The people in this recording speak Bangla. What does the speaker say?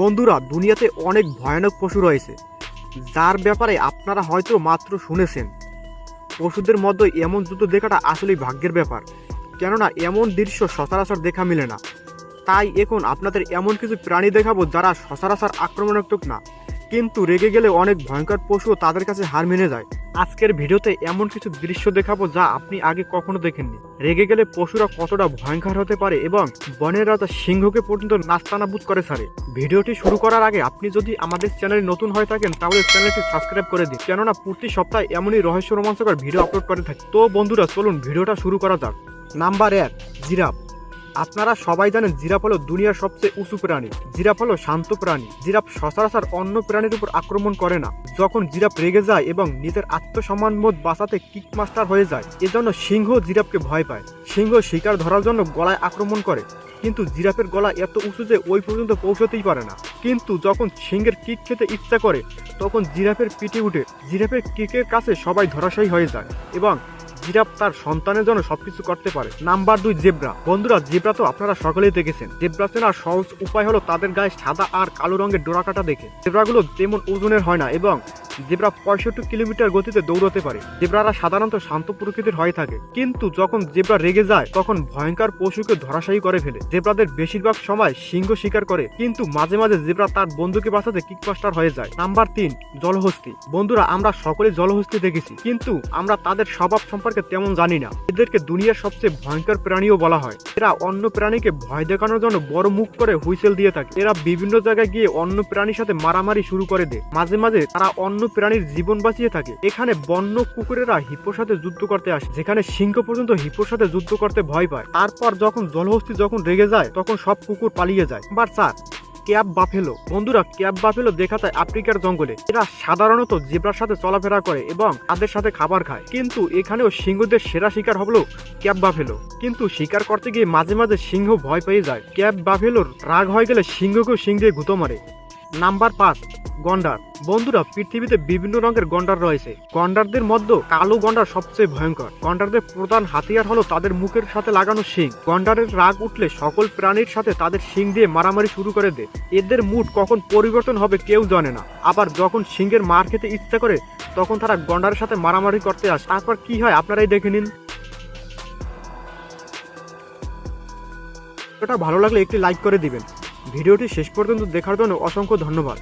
বন্ধুরা, দুনিয়াতে অনেক ভয়ানক পশু রয়েছে, যার ব্যাপারে আপনারা হয়তো মাত্র শুনেছেন। পশুদের মধ্যে এমন যুদ্ধ দেখাটা আসলেই ভাগ্যের ব্যাপার, কেননা এমন দৃশ্য সচরাচর দেখা মিলে না। তাই এখন আপনাদের এমন কিছু প্রাণী দেখাবো যারা সচরাচর আক্রমণাত্মক না। কিন্তু রেগে গেলে অনেক ভয়ঙ্কর পশুও তাদের কাছে হার মেনে যায়। আজকের ভিডিওতে এমন কিছু দৃশ্য দেখাবো যা আপনি আগে কখনো দেখেননি। রেগে গেলে পশুরা কতটা ভয়ঙ্কর হতে পারে এবং বনের রাজা সিংহকে পর্যন্ত নাস্তানাবুদ করে ছাড়ে। ভিডিওটি শুরু করার আগে আপনি যদি আমাদের চ্যানেলে নতুন হয়ে থাকেন, তাহলে চ্যানেলটি সাবস্ক্রাইব করে দিন। কেননা প্রতি সপ্তাহে এমনই রহস্য রোমাঞ্চকর ভিডিও আপলোড করে থাকি। তো বন্ধুরা, চলুন ভিডিওটা শুরু করা যাক। নাম্বার এক, জিরাফ। আপনারা সবাই জানেন জিরাফ হলো দুনিয়ার সবচেয়ে উঁচু প্রাণী। জিরাফ হলো শান্ত প্রাণী। জিরাফ সচরাচর অন্য প্রাণীর উপর আক্রমণ করে না। যখন জিরাফ রেগে যায় এবং নিজের আত্মসম্মান বোধ বাঁচাতে কিক মাস্টার হয়ে যায়, এজন্য সিংহ জিরাফকে ভয় পায়। সিংহ শিকার ধরার জন্য গলায় আক্রমণ করে। কিন্তু জিরাফের গলা এত উঁচু যে ওই পর্যন্ত পৌঁছতেই পারে না। কিন্তু যখন সিংহের কিক খেতে ইচ্ছা করে, তখন জিরাফের পিঠে উঠে, জিরাফের কিকের কাছে সবাই ধরাশায়ী হয়ে যায় এবং জিরাফ তার সন্তানের জন্য সবকিছু করতে পারে। নাম্বার দুই, জেব্রা। বন্ধুরা, জেব্রা তো আপনারা সকলেই দেখেছেন। জেব্রা চেনার সহজ উপায় হলো তাদের গায়ে সাদা আর কালো রঙের ডোরাকাটা দেখে। জেব্রাগুলো তেমন ওজনের হয় না এবং জেব্রা পঁয়ষট্টি কিলোমিটার গতিতে দৌড়তে পারে। জেব্রারা সাধারণত শান্ত প্রকৃতির হয়ে থাকে। কিন্তু যখন জেব্রা রেগে যায়, তখন ভয়ঙ্কর পশুকে ধরাশায়ী করে ফেলে। জেব্রাদের বেশিরভাগ সময় সিংহ শিকার করে, কিন্তু মাঝে মাঝে জেব্রা তার বন্ধুকে বাঁচাতে কিকবাস্টার হয়ে যায়। নাম্বার তিন, জলহস্তি। বন্ধুরা, আমরা সকলে জলহস্তি দেখেছি, কিন্তু আমরা তাদের স্বভাব সম্পর্কে তেমন জানি না। এদেরকে দুনিয়ার সবচেয়ে ভয়ঙ্কর প্রাণীও বলা হয়। এরা অন্য প্রাণীকে ভয় দেখানোর জন্য বড় মুখ করে হুইসেল দিয়ে থাকে। এরা বিভিন্ন জায়গায় গিয়ে অন্য প্রাণীর সাথে মারামারি শুরু করে দেয়। মাঝে মাঝে তারা অন্য প্রাণীর জীবন বাঁচিয়ে থাকে। এখানে বন্য কুকুরেরা হিপোর সাথে যুদ্ধ করতে আসে, যেখানে সিংহ পর্যন্ত হিপোর সাথে যুদ্ধ করতে ভয় পায়। তারপর যখন জলহস্তি যখন রেগে যায়, তখন সব কুকুর পালিয়ে যায়। বার চার ক্যাব বাফেলো। বন্ধুরা, ক্যাব বাফেলো দেখা যায় আফ্রিকার জঙ্গলে। এরা সাধারণত জেব্রার সাথে চলাফেরা করে এবং তাদের সাথে খাবার খায়। কিন্তু এখানেও সিংহদের সেরা শিকার হলো ক্যাব বাফেলো। কিন্তু শিকার করতে গিয়ে মাঝে মাঝে সিংহ ভয় পেয়ে যায়। ক্যাব বাফেলোর রাগ হয়ে গেলে সিংহকেও সিং দিয়ে গুঁতো মারে। নাম্বার পাঁচ গন্ডার। বন্ধুরা, পৃথিবীতে বিভিন্ন রঙের গন্ডার রয়েছে। গন্ডারদের মধ্যে কালো গন্ডার সবচেয়ে ভয়ঙ্কর। গন্ডারদের প্রধান হাতিয়ার হলো তাদের মুখের সাথে লাগানো শিং। গন্ডারের রাগ উঠলে সকল প্রাণীর সাথে তাদের শিং দিয়ে মারামারি শুরু করে দেয়। এদের মুড কখন পরিবর্তন হবে কেউ জানে না। আবার যখন সিংহের মার খেতে ইচ্ছা করে, তখন তারা গন্ডারের সাথে মারামারি করতে আসে। তারপর কি হয়, আপনারাই দেখে নিন। ভিডিওটা ভালো লাগলে একটি লাইক করে দিবেন। ভিডিওটি শেষ পর্যন্ত দেখার জন্য অসংখ্য ধন্যবাদ।